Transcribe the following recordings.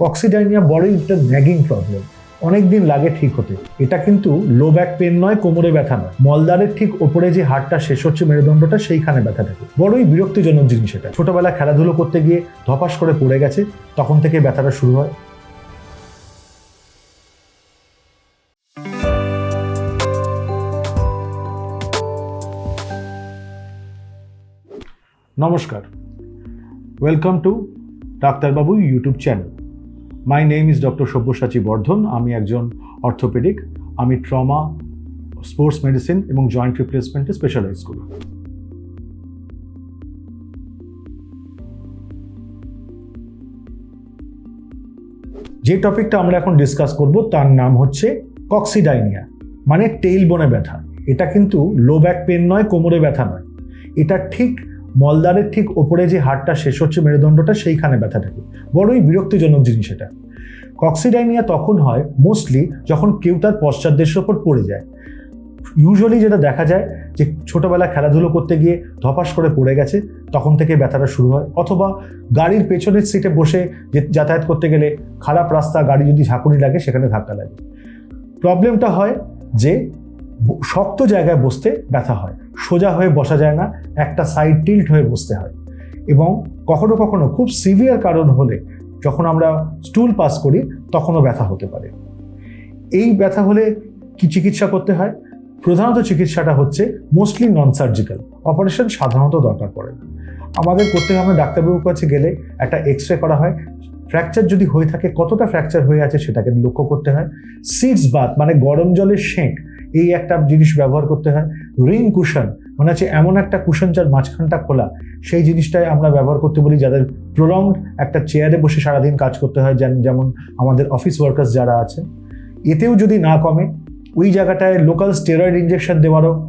কক্সিডাইনিয়া বড়ই একটা nagging problem অনেক দিন লাগে ঠিক হতে। এটা কিন্তু লো ব্যাক পেন নয়, কোমরে ব্যথা নয়। মলদারের ঠিক ওপরে যে হাড়টা শেষ হচ্ছে, মেরুদণ্ডটা, সেইখানে ব্যথা থাকে বড়ই বিরক্তিজনক জিনিস এটা। ছোটবেলা খেলাধুলো করতে গিয়ে ধপাস করে পড়ে গেছে, তখন থেকে ব্যথাটা শুরু হয়। নমস্কার। ওয়েলকাম টু ডাক্তারবাবু YouTube channel my name is doctor Sabyasachi Bardhan, আমি একজন অর্থোপেডিক আমি ট্রমা স্পোর্টস মেডিসিন এবং জয়েন্ট রিপ্লেসমেন্টে স্পেশালাইজ করি যে টপিকটা আমরা এখন ডিসকাস করব, তার নাম হচ্ছে কক্সিডাইনিয়া মানে টেইল বনে ব্যথা। এটা কিন্তু লো ব্যাক পেন নয়, কোমরে ব্যথা নয়। এটা ঠিক মলদারের ঠিক ওপরে যে হাড়টা শেষ হচ্ছে মেরুদণ্ডটা, সেইখানে ব্যথা থাকে বড়ই বিরক্তিজনক জিনিস এটা। কক্সিডাইনিয়া তখন হয় মোস্টলি যখন কেউ তার পশ্চাৎদেশের ওপর পড়ে যায়। ইউজুয়ালি যেটা দেখা যায় যে ছোটবেলা খেলাধুলো করতে গিয়ে ধপাস করে পড়ে গেছে, তখন থেকে ব্যথাটা শুরু হয়। অথবা গাড়ির পেছনের সিটে বসে যাতায়াত করতে গেলে খারাপ রাস্তা, গাড়ি যদি ঝাঁকুনি লাগে, সেখানে ধাক্কা লাগে। প্রবলেমটা হয় যে শক্ত জায়গায় বসতে ব্যথা হয়। সোজা হয়ে বসা যায় না, একটা সাইড টিল্ট হয়ে বসতে হয়। এবং কখনো কখনো খুব সিভিয়ার কারণ হলে যখন আমরা স্টুল পাস করি, তখনও ব্যথা হতে পারে। এই ব্যথা হলে কি চিকিৎসা করতে হয়? প্রধানত চিকিৎসাটা হচ্ছে মোস্টলি নন সার্জিক্যাল অপারেশন সাধারণত দরকার পড়ে। আমাদের করতে আমরা ডাক্তারবাবুর কাছে গেলে একটা এক্স রে করা হয়। ফ্র্যাকচার যদি হয়ে থাকে, কতটা ফ্র্যাকচার হয়ে আছে সেটাকে লক্ষ্য করতে হয়। সিডস বাথ মানে গরম জলের সেঁক এই একটা জিনিস ব্যবহার করতে হয়। রিং কুশন মানে হচ্ছে এমন একটা কুশন যার মাঝখানটা খোলা। সেই জিনিসটাই আমরা ব্যবহার করতে বলি যাদের প্রলং একটা চেয়ারে বসে সারাদিন কাজ করতে হয় যেমন আমাদের অফিস ওয়ার্কার্স যারা আছে এতেও যদি না কমে, ওই জায়গাটায় লোকাল স্টেরয়েড ইঞ্জেকশন দেওয়ারও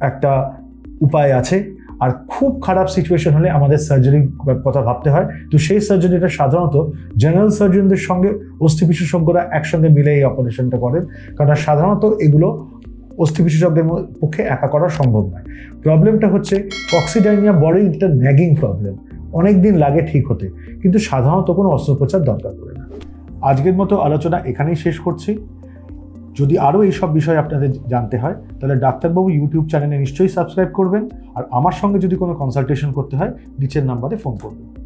একটা উপায় আছে। আর খুব খারাপ সিচুয়েশন হলে আমাদের সার্জারির কথা ভাবতে হয়। তো সেই সার্জারিটা সাধারণত জেনারেল সার্জনদের সঙ্গে অস্থি বিশেষজ্ঞরা একসঙ্গে মিলে এই অপারেশনটা করেন। কারণ সাধারণত এগুলো অস্থি বিশেষজ্ঞের পক্ষে একা করা সম্ভব নয়। প্রবলেমটা হচ্ছে কক্সিডাইনিয়া বড়ই একটা ন্যাগিং প্রবলেম অনেক দিন লাগে ঠিক হতে। কিন্তু সাধারণত কোনো অস্ত্রোপচার দরকার পড়ে না। আজকের মতো আলোচনা এখানেই শেষ করছি। যদি আরও এইসব বিষয়ে আপনাদের জানতে হয়, তাহলে ডাক্তারবাবু ইউটিউব চ্যানেলে নিশ্চয়ই সাবস্ক্রাইব করবেন আর আমার সঙ্গে যদি কোনো কনসালটেশন করতে হয়, নিচের নাম্বারে ফোন করবেন।